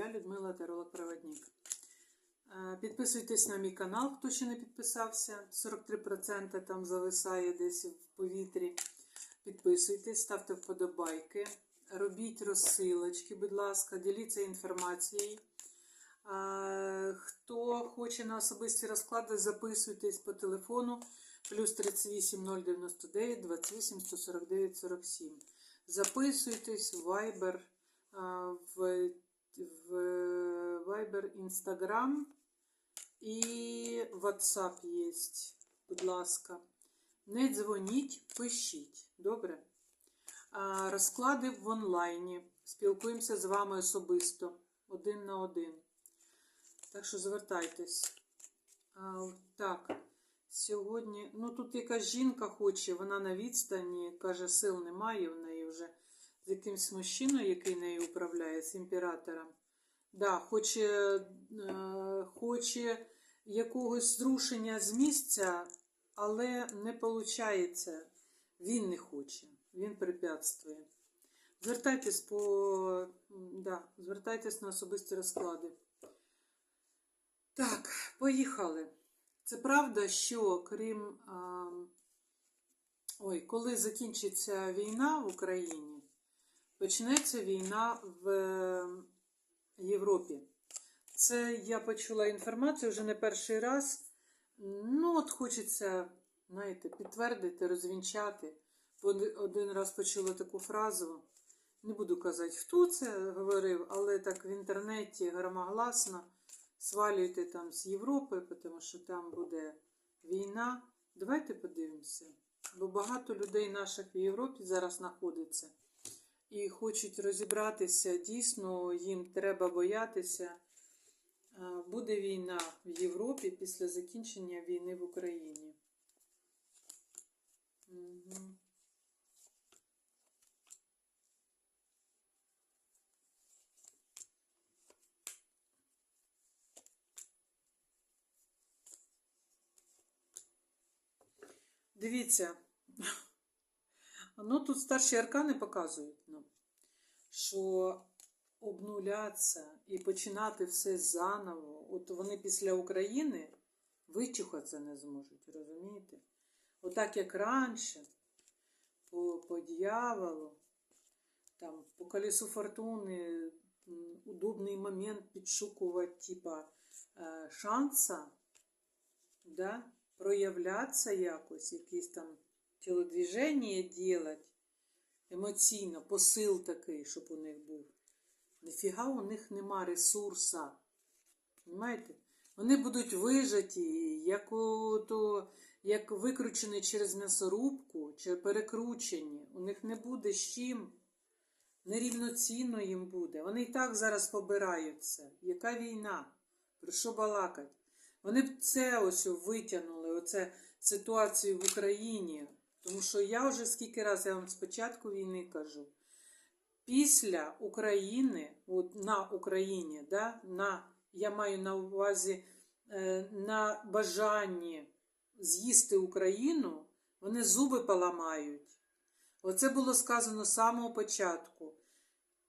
я Людмила Таролог-Проводник. Е, Підписуйтесь на мій канал, хто ще не підписався. 43% там зависає десь в повітрі. Підписуйтесь, ставте вподобайки, робіть розсилочки, будь ласка, діліться інформацією. Хто хоче на особисті розклади, записуйтесь по телефону плюс 38 099 28 149 47. Записуйтесь в Viber, в, в Viber Instagram і WhatsApp є. Будь ласка. Не дзвоніть, пишіть. Добре? Розклади в онлайні. Спілкуємося з вами особисто, один на один. Так що звертайтесь. Так, сьогодні. Ну, тут якась жінка хоче, вона на відстані, каже, сил немає в неї. З якимсь мужчиною, який нею управляє, з імператором. Да, хоче, е, хоче якогось зрушення з місця, але не виходить. Він не хоче, він препятствує. Звертайтесь по. Да, звертайтесь на особисті розклади. Так, поїхали. Це правда, що крім. Ой, коли закінчиться війна в Україні, почнеться війна в е, Європі. Це я почула інформацію вже не перший раз. Ну, от хочеться, знаєте, підтвердити, розвінчати. Один раз почула таку фразу. Не буду казати, хто це говорив, але так в інтернеті громогласно свалюйте там з Європи, тому що там буде війна. Давайте подивимося. Бо багато людей наших в Європі зараз знаходиться і хочуть розібратися. Дійсно, їм треба боятися. Буде війна в Європі після закінчення війни в Україні. Угу. Дивіться, ну тут старші аркани показують нам, що обнулятися і починати все заново. От вони після України вичухатися не зможуть, розумієте? Отак, як раніше, по, по дьяволу, там, по колесу фортуни, удобний момент підшукувати, типа, е, шанса, да, проявлятися якось, якісь там тілодвіження делать, емоційно, посил такий, щоб у них був. Ніфіга у них нема ресурса. Понимаєте? Вони будуть вижаті, як, у, то, як викручені через м'ясорубку, чи перекручені. У них не буде з чим. Нерівноцінно їм буде. Вони і так зараз побираються. Яка війна? Про що балакать? Вони б це ось витягнули, оце ситуацію в Україні. Тому що я вже скільки разів я вам спочатку війни кажу. Після України, от на Україні, да, на, я маю на увазі е, на бажанні з'їсти Україну, вони зуби поламають. Оце було сказано з самого початку.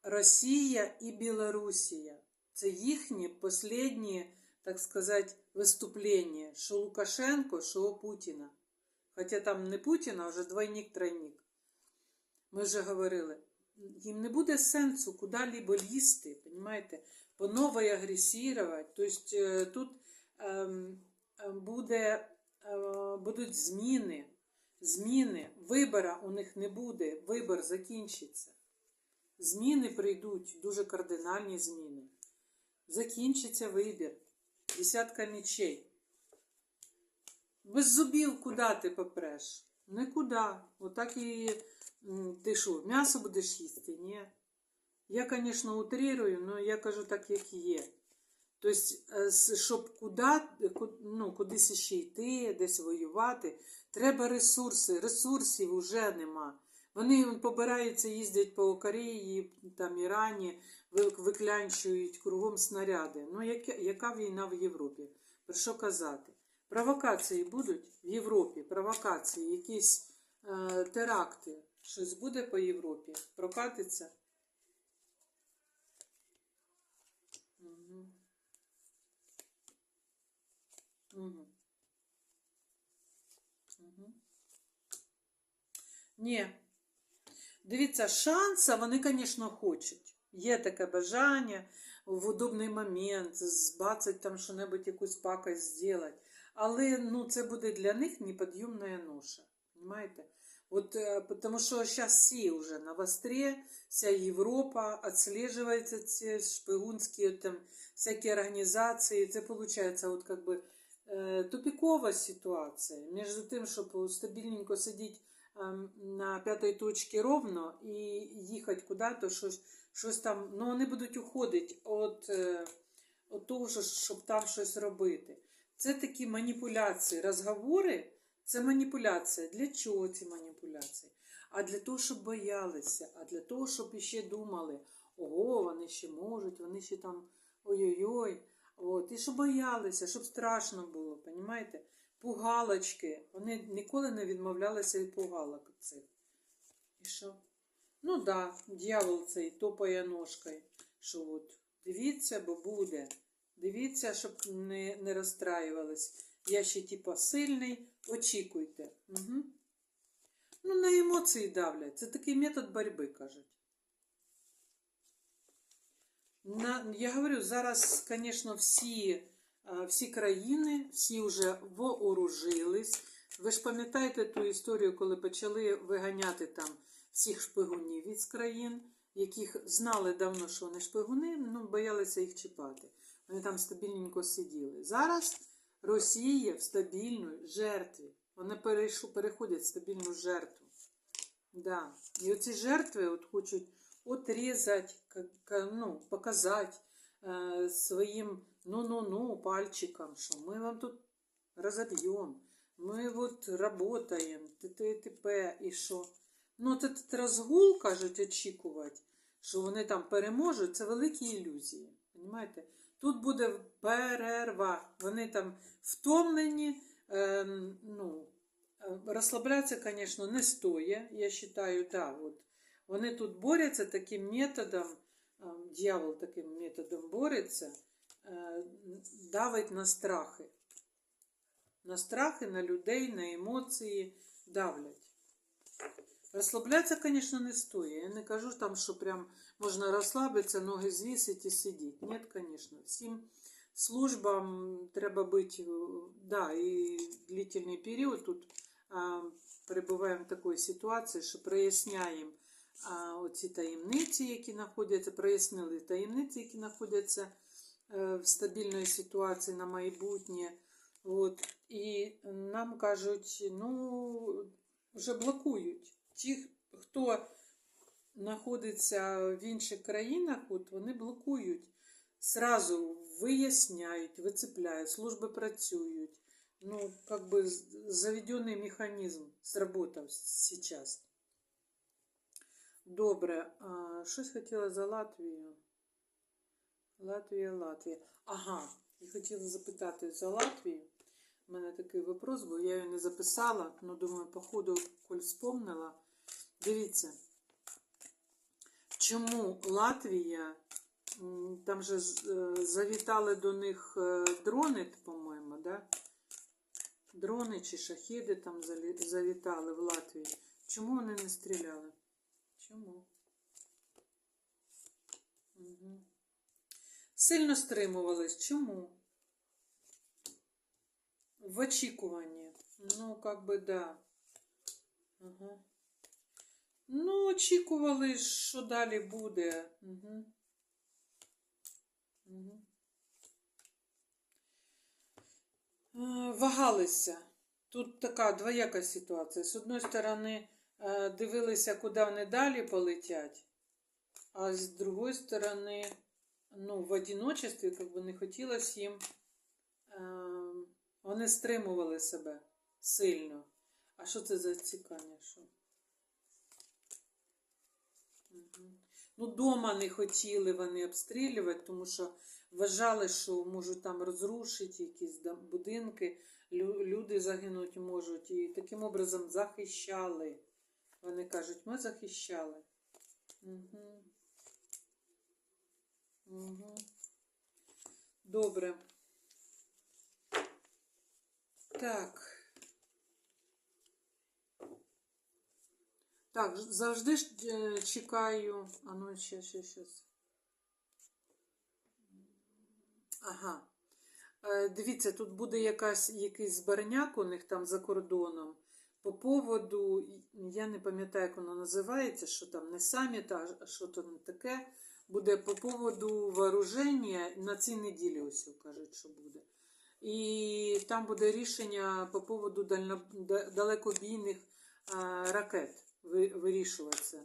Росія і Білорусія. Це їхні останні, так сказати, виступлення, що Лукашенко, що Путіна. Хоча там не Путіна, а вже двойник-тройник. Ми вже говорили, їм не буде сенсу куди-либо лізти, понимаєте? по новій агресувати. Тобто е, тут ем, ем, буде, е, будуть зміни. Зміни, вибора у них не буде, вибор закінчиться. Зміни прийдуть, дуже кардинальні зміни. Закінчиться вибір. Десятка мечей. Без зубів куди ти попреш? Нікуди. Отак і ти що, м'ясо будеш їсти? Ні. Я, звісно, утрирую, але я кажу так, як є. Тобто, щоб куди, ну, кудись ще йти, десь воювати, треба ресурси. Ресурсів вже нема. Вони побираються, їздять по Кореї, там Ірані, ви- виклянчують кругом снаряди. Ну, яка війна в Європі? Про що казати? Провокації будуть в Європі, провокації, якісь е, теракти, щось буде по Європі, прокатиться. Угу. Угу. Угу. Ні. Дивіться, шанса вони, звісно, хочуть. Є таке бажання в удобний момент збацать там що-небудь якусь пакость зробити Але ну, це буде для них неподъемная ноша. Понимаете? Вот, э, потому что сейчас все уже на востре, вся Европа отслеживается ці шпигунські там всякие организации. Це получается вот как бы э, тупикова ситуація. Між тим, щоб стабільненько сидіти ем, на п'ятій точці ровно і їхати куди-то, щось, щось там, ну вони будуть уходити від, е, від того, що- щоб там щось робити. Це такі маніпуляції, розговори. Це маніпуляція. Для чого ці маніпуляції? А для того, щоб боялися, а для того, щоб іще думали, ого, вони ще можуть, вони ще там ой-ой-ой. От, і щоб боялися, щоб страшно було, понімаєте? Пугалочки. Вони ніколи не відмовлялися від пугалок цих. І що? Ну так, да, дьявол цей топає ножкою. Що от, дивіться, бо буде. Дивіться, щоб не, не розстраювались. Я ще типа сильний, очікуйте. Угу. Ну, на емоції давлять. Це такий метод боротьби, кажуть. На, я говорю, зараз, звісно, всі, всі країни, всі вже вооружились. Ви ж пам'ятаєте ту історію, коли почали виганяти там всіх шпигунів із країн, яких знали давно, що вони шпигуни, ну, боялися їх чіпати. Вони там стабільненько сиділи. Зараз Росія в стабільній жертві. Вони переходять в стабільну жертву. Да. І оці жертви от хочуть отрізати, ну, показати е, своїм ну-ну-ну пальчиком, що ми вам тут розоб'ємо. Ми от работаємо, т.т. т.п. і що. Ну, этот розгул, кажуть, очікувати, що вони там переможуть, це великі ілюзії. Понимаєте? Тут буде перерва. Вони там втомлені. Е, ну, е, розслаблятися, звісно, не стоїть. Я вважаю, да, от. Вони тут борються таким методом, е, дьявол таким методом бореться, е, давить на страхи. На страхи, на людей, на емоції давлять. Розслаблятися, звісно, не стоїть. Я не кажу там, що прям можна розслабитися, ноги звісити і сидіти. Ні, звісно. Всім службам треба бути, е, да, і длительний період тут а, перебуваємо в такій ситуації, що проясняємо а, оці таємниці, які знаходяться, прояснили таємниці, які знаходяться е, в стабільній ситуації на майбутнє. От. І нам кажуть, ну, вже блокують. Ті, хто знаходиться в інших країнах, от вони блокують. Сразу виясняють, вицепляють, служби працюють. Ну, как бы заведенный механізм сработав сейчас. Добре, а, щось хотіла за Латвію. Латвія, Латвія. Ага, і хотіла запитати за Латвію. У мене такий вопрос, бо я її не записала, але думаю, по ходу, коль вспомнила. Дивіться, чому Латвія, там же е, завітали до них е, дрони, по-моєму, да? Дрони чи шахіди там завітали в Латвії. Чому вони не стріляли? Чому? Угу. Сильно стримувались. Чому? В очікуванні. Ну, как би, да. Ага. Ну, очікували, що далі буде. Угу. Угу. Вагалися. Тут така двояка ситуація. З одної сторони, е, дивилися, куди вони далі полетять, а з другої сторони, ну, в одиночестві, як би не хотілося їм, е, вони стримували себе сильно. А що це за цікання? Що? Ну, дома не хотіли вони обстрілювати, тому що вважали, що можуть там розрушити якісь будинки, люди загинути можуть. І таким образом захищали. Вони кажуть, ми захищали. Угу. Угу. Добре. Так. Так, завжди ж е, чекаю. А ну, ще, ще, ще. Ага. Е, Дивіться, тут буде якась, якийсь зберняк у них там за кордоном. По поводу, я не пам'ятаю, як воно називається, що там не саміт, а що там таке. Буде по поводу вооруження на цій неділі, ось кажуть, що буде. І там буде рішення по поводу далекобійних ракет ви- вирішуватися.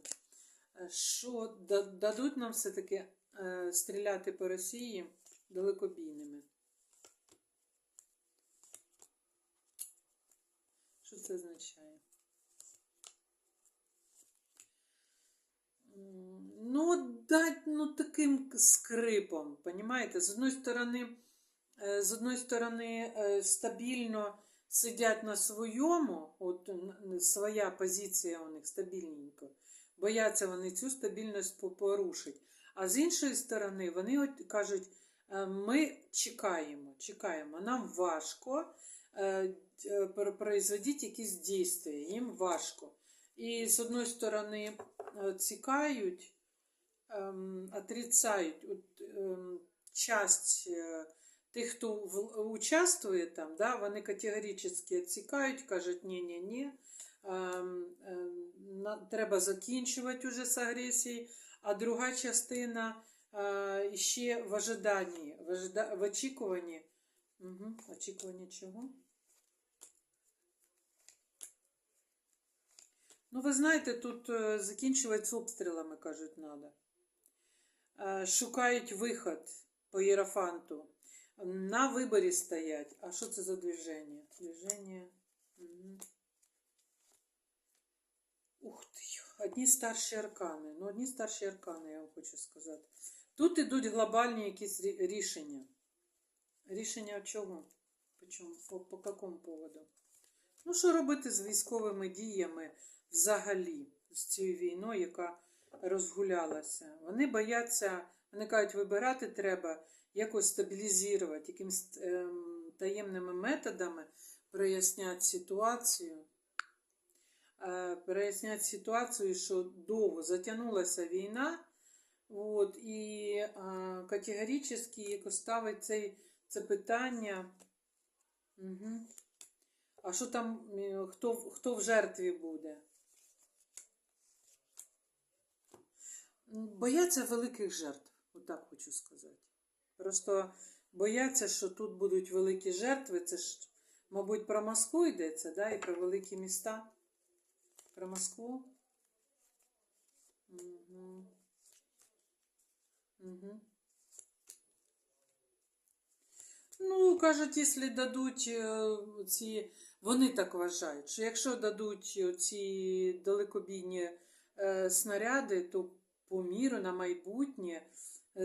Е, Що дадуть нам все-таки е, стріляти по Росії далекобійними? Що це означає? Ну, дать ну, таким скрипом, понімаєте? З одної сторони, е, з одної сторони, стабільно сидять на своєму, от своя позиція у них стабільненько. Бояться вони цю стабільність по- порушить. А з іншої сторони, вони от кажуть, е, ми чекаємо, чекаємо, нам важко, е, е, производіть якісь дійства, їм важко. І з одної сторони цікають, ем, отрицають от, ем, часть тих, хто участвує там, да, вони категорично відсікають, кажуть, ні-ні-ні, ем, ем, треба закінчувати уже з агресією, а друга частина е, ще в ожиданні, в, ожида, в очікуванні. Угу, очікування чого? Ну, ви знаєте, тут е, закінчувати з обстрілами, кажуть, треба. Шукають виход по Єрофанту. На виборі стоять. А що це за движення? Движення. Угу. Ух ти. Одні старші аркани. Ну, одні старші аркани, я вам хочу сказати. Тут ідуть глобальні якісь рі- рішення. Рішення чого? Почому? По, по якому поводу? Ну, що робити з військовими діями взагалі, з цією війною, яка розгулялася? Вони бояться, вони кажуть, вибирати треба якось стабілізувати, якимось ем, таємними методами проясняти ситуацію. Е, прояснять ситуацію, що довго затягнулася війна, от, і е, категорично якось ставить цей, це питання. Угу. А що там, хто, хто в жертві буде? Бояться великих жертв, отак хочу сказати. Просто бояться, що тут будуть великі жертви. Це ж, мабуть, про Москву йдеться, да? і про великі міста. Про Москву. Угу. Угу. Ну, кажуть, якщо дадуть е, ці, вони так вважають, що якщо дадуть ці далекобійні е, снаряди, то по міру на майбутнє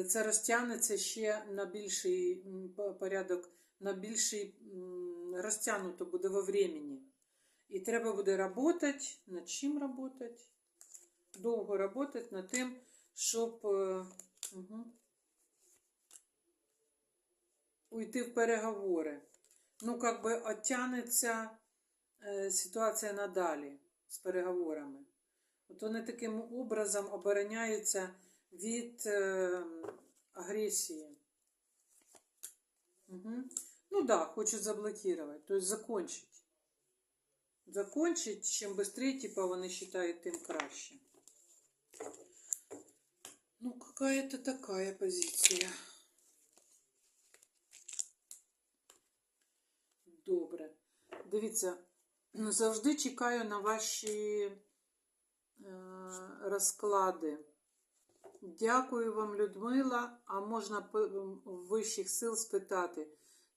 це розтягнеться ще на більший порядок, на більший розтягнуто буде во времени. І треба буде працювати, над чим працювати? Довго працювати над тим, щоб. Угу уйти в переговори. Ну, как би оттянеться е, ситуація надалі з переговорами. От вони таким образом обороняються від е, агресії. Угу. Ну да, хочуть заблокувати, тобто закончить. Закончить, чим швидше, типа, вони вважають, тим краще. Ну, какая-то такая позиція. Добре. Дивіться, завжди чекаю на ваші е, розклади. Дякую вам, Людмила. А можна вищих сил спитати,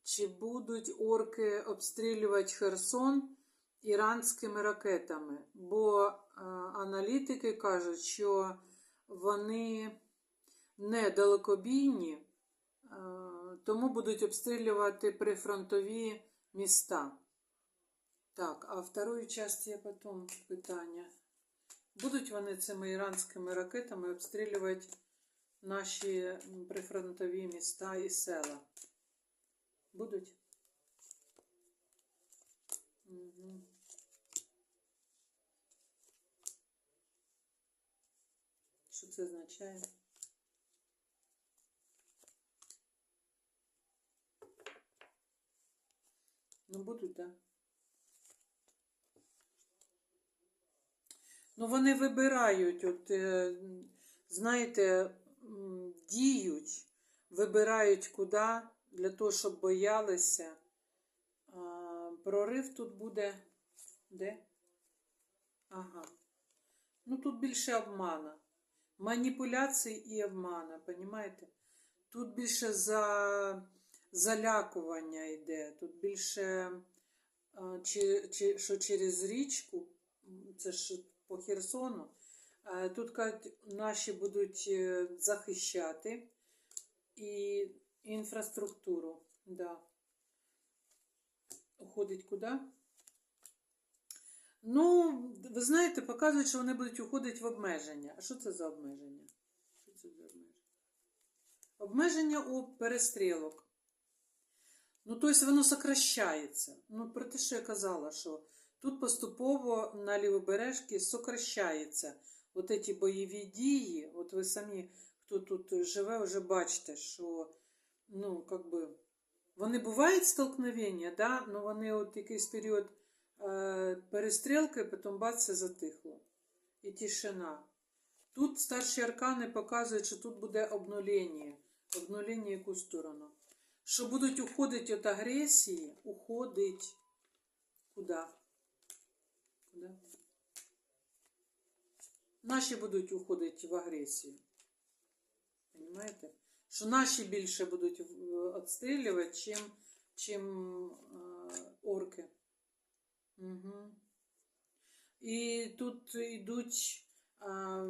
чи будуть орки обстрілювати Херсон іранськими ракетами? Бо е, аналітики кажуть, що вони не далекобійні, е, тому будуть обстрілювати прифронтові міста. Так, а второї часті потім питання. Будуть вони цими іранськими ракетами обстрілювати наші прифронтові міста і села? Будуть? Угу. Що це означає? Ну, будуть, так. Да. Ну, вони вибирають, от, е, знаєте, діють, вибирають куди, для того, щоб боялися. Прорив тут буде де? Ага. Ну, тут більше обмана. Маніпуляцій і обмана, понімаєте? Тут більше за залякування йде, тут більше, чи, чи, що через річку, це ж по Херсону, е, тут кажуть, наші будуть е, захищати і інфраструктуру. Да. Уходить куди? Ну, ви знаєте, показують, що вони будуть уходити в обмеження. А що це за обмеження? Що це за обмеження? Обмеження у перестрілок. Ну, тобто воно сокращається. Ну, про те, що я казала, що тут поступово на лівобережці сокращається от ці бойові дії. От ви самі, хто тут живе, вже бачите, що ну, как би, вони бувають столкновення, да? ну вони от якийсь період е, перестрілки, потім бац, все затихло. І тишина. Тут старші аркани показують, що тут буде обнулення. Обнулення яку сторону? Що будуть уходити від агресії, уходить? Куди? Наші будуть уходити в агресію. Понимаєте? Що наші більше будуть відстрілювати, чим, чим е, орки. Угу. І тут йдуть а,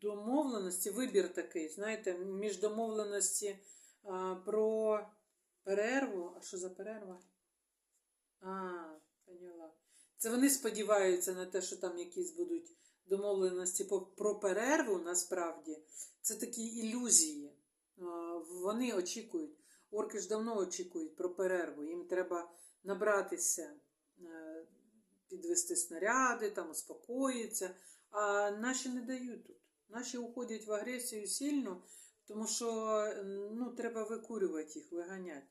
домовленості, вибір такий, знаєте, між домовленості про перерву. А що за перерва? А, поняла. Це вони сподіваються на те, що там якісь будуть домовленості про перерву насправді. Це такі ілюзії. Вони очікують. Орки ж давно очікують про перерву. Їм треба набратися, е, підвести снаряди, там успокоїться. А наші не дають тут. Наші уходять в агресію сильно, тому що ну, треба викурювати їх, виганяти.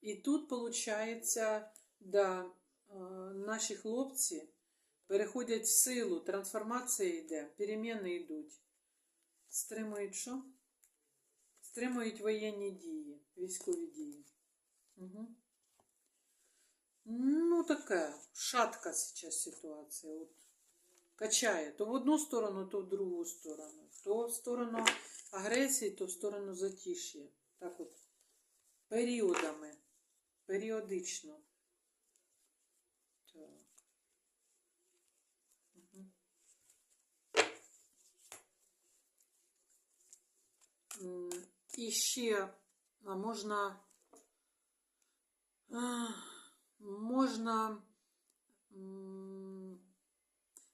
І тут, виходить, да, е, наші хлопці переходять в силу, трансформація йде, переміни йдуть. Стримують що? Стримують воєнні дії, військові дії. Угу. Ну, така шатка сейчас ситуація. От, качає то в одну сторону, то в другу сторону. То в сторону агресії, то в сторону затиш'я. Так от, періодами, періодично. Так. Угу. М, І ще можна. Можна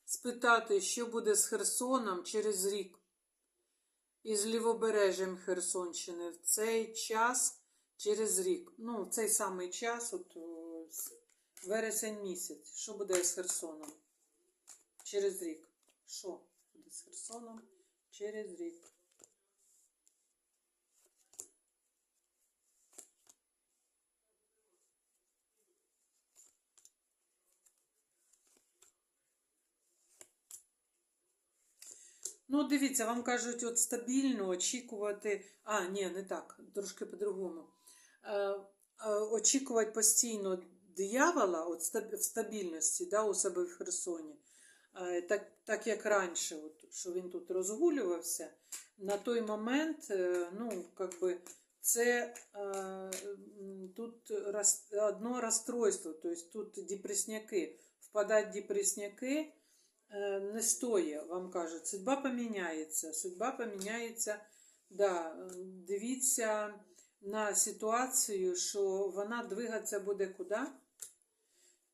спитати, що буде з Херсоном через рік і з лівобережжям Херсонщини в цей час через рік. Ну, в цей самий час, от вересень місяць. Що буде з Херсоном? Через рік. Що буде з Херсоном через рік? Ну, дивіться, вам кажуть, от стабільно очікувати. А, ні, не так, трошки по-другому. Е, е, очікувати постійно диявола от в стабільності да, у себе в Херсоні. Е, так, так як раніше, от, що він тут розгулювався, на той момент, ну, как би, це тут одно розстройство, тобто тут депресняки, впадать депресняки не стоїть, вам кажуть, судьба поміняється. Судьба поміняється. Да, е, дивіться на ситуацію, що вона двигатися буде куди?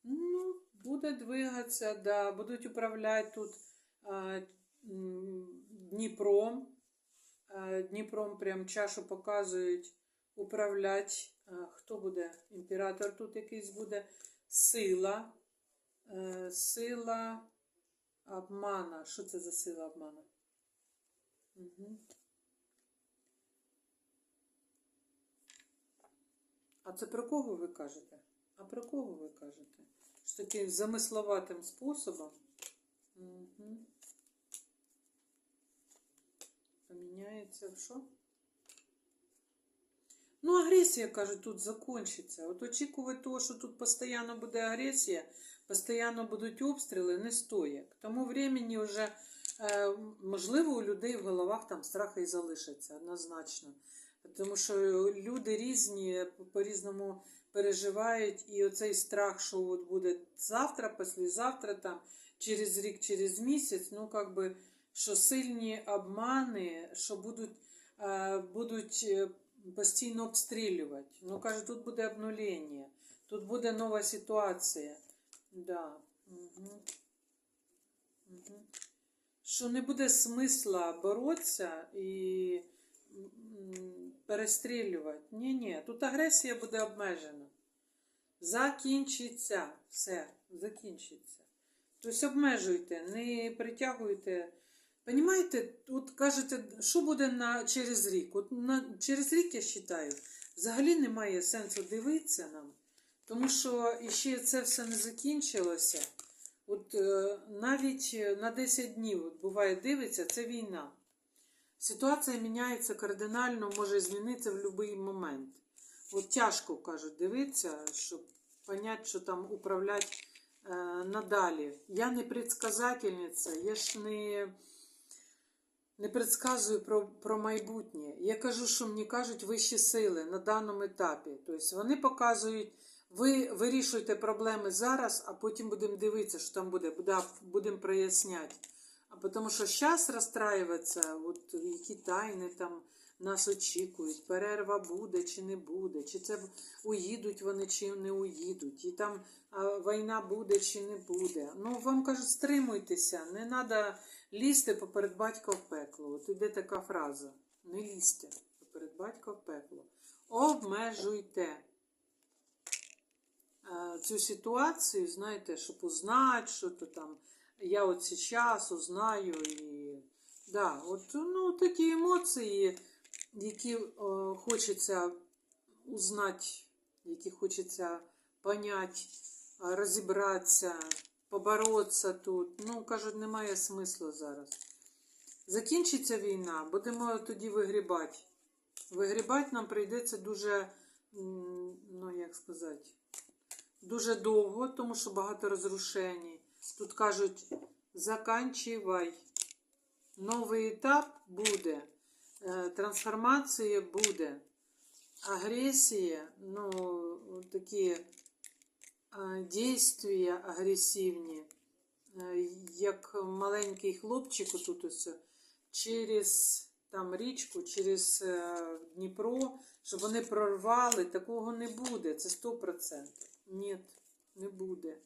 Ну, буде двигатися, да, будуть управляти тут а, Дніпром. А, Дніпром прям чашу показують управляти. Хто буде? Імператор тут якийсь буде. сила, е, сила обмана. Що це за сила обмана? Угу. А це про кого ви кажете? А про кого ви кажете? Що таким замисловатим способом? Угу. Поміняється в що? Ну, агресія, кажуть, тут закончиться. От очікувати того, що тут постійно буде агресія, постійно будуть обстріли, не стоїть. Тому времени вже, е, можливо, у людей в головах там страхи і залишаться однозначно. Тому що люди різні, по-різному переживають, і оцей страх, що от буде завтра, післязавтра, там, через рік, через місяць, ну, как би, що сильні обмани, що будуть, е, будуть е, постійно обстрілювати. Ну, каже, тут буде обнулення, тут буде нова ситуація. Да. Угу. Угу. Що не буде смисла боротися і перестрілювати. Ні, ні, тут агресія буде обмежена. Закінчиться. Все, закінчиться. Тобто обмежуйте, не притягуйте. Понімаєте, от кажете, що буде на, через рік? От на, через рік, я вважаю, взагалі немає сенсу дивитися нам, тому що іще це все не закінчилося. От е, навіть на 10 днів от, буває дивиться, це війна. Ситуація міняється кардинально, може змінитися в будь-який момент. От тяжко кажуть дивитися, щоб поняти, що там управляти е, надалі. Я не предсказательниця, я ж не, не предсказую про, про майбутнє. Я кажу, що мені кажуть вищі сили на даному етапі. Тобто вони показують, ви вирішуєте проблеми зараз, а потім будемо дивитися, що там буде, буде будемо проясняти. А тому що зараз розстраюватися, от які тайни там нас очікують, перерва буде чи не буде, чи це уїдуть вони, чи не уїдуть, і там війна буде чи не буде. Ну, вам кажуть, стримуйтеся, не треба лізти поперед батька в пекло. От іде така фраза. Не лізьте поперед батька в пекло. Обмежуйте цю ситуацію, знаєте, щоб узнати, що то там. Я от сейчас узнаю і да, от ну, такі емоції, які е, хочеться узнати, які хочеться поняти, е, розібратися, поборотися тут. Ну, кажуть, немає смислу зараз. Закінчиться війна, будемо тоді вигрібати. Вигрібати нам прийдеться дуже, ну як сказати, дуже довго, тому що багато розрушень. Тут кажуть, заканчивай. Новий етап буде, е, трансформація буде, агресія, ну, такі е, дійства агресивні, е, як маленький хлопчик тут ось через там річку, через Дніпро, щоб вони прорвали, такого не буде. Це 100%. Ні, не буде.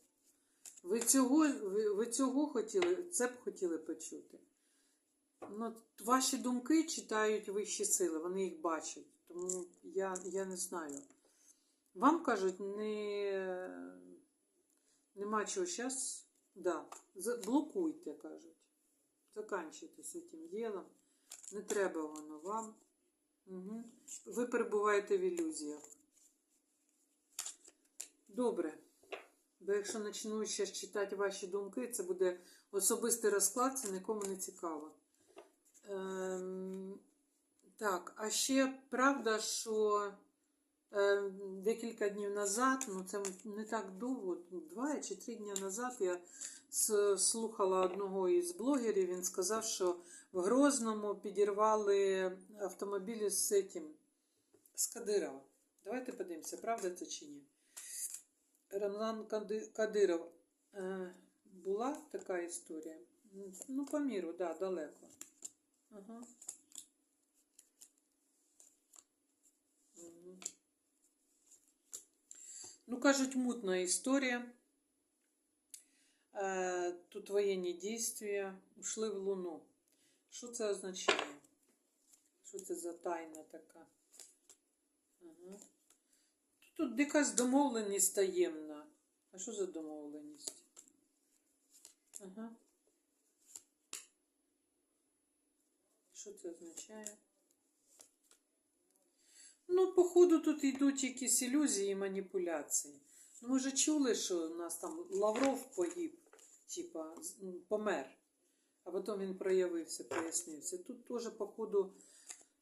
Ви цього, ви, ви цього хотіли, це б хотіли почути. Ну, ваші думки читають вищі сили, вони їх бачать. Тому я, я не знаю. Вам кажуть, не, нема чого зараз. Да, блокуйте, кажуть. Заканчуйте з цим ділом. Не треба воно вам. Угу. Ви перебуваєте в ілюзіях. Добре. Бо якщо почну ще читати ваші думки, це буде особистий розклад, це нікому не цікаво. Ем, так, а ще правда, що е, декілька днів назад, ну це не так довго, два чи три дні назад я слухала одного із блогерів, він сказав, що в Грозному підірвали автомобілі з цим, з Кадирова. Давайте подивимося, правда це чи ні. Рамзан Кадиров. Е, була така історія? Ну, по міру, да, далеко. Ага. Мгм. Ну, кажуть, мутна історія. Е, тут воєнні дійства ушли в Луну. Що це означає? Що це за тайна така? Ага. Тут якась домовленість таємна. А що за домовленість? Ага. Що це означає? Ну, походу, тут йдуть якісь ілюзії і маніпуляції. Ну, Ми вже чули, що у нас там Лавров погиб, типа, помер. А потім він проявився, пояснився. Тут теж, походу,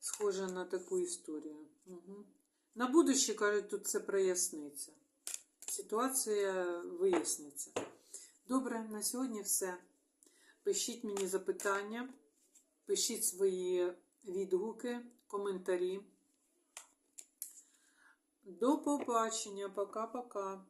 схоже на таку історію. Угу. На будуще, кажуть, тут це проясниться. Ситуація виясниться. Добре, на сьогодні все. Пишіть мені запитання, пишіть свої відгуки, коментарі. До побачення, пока-пока.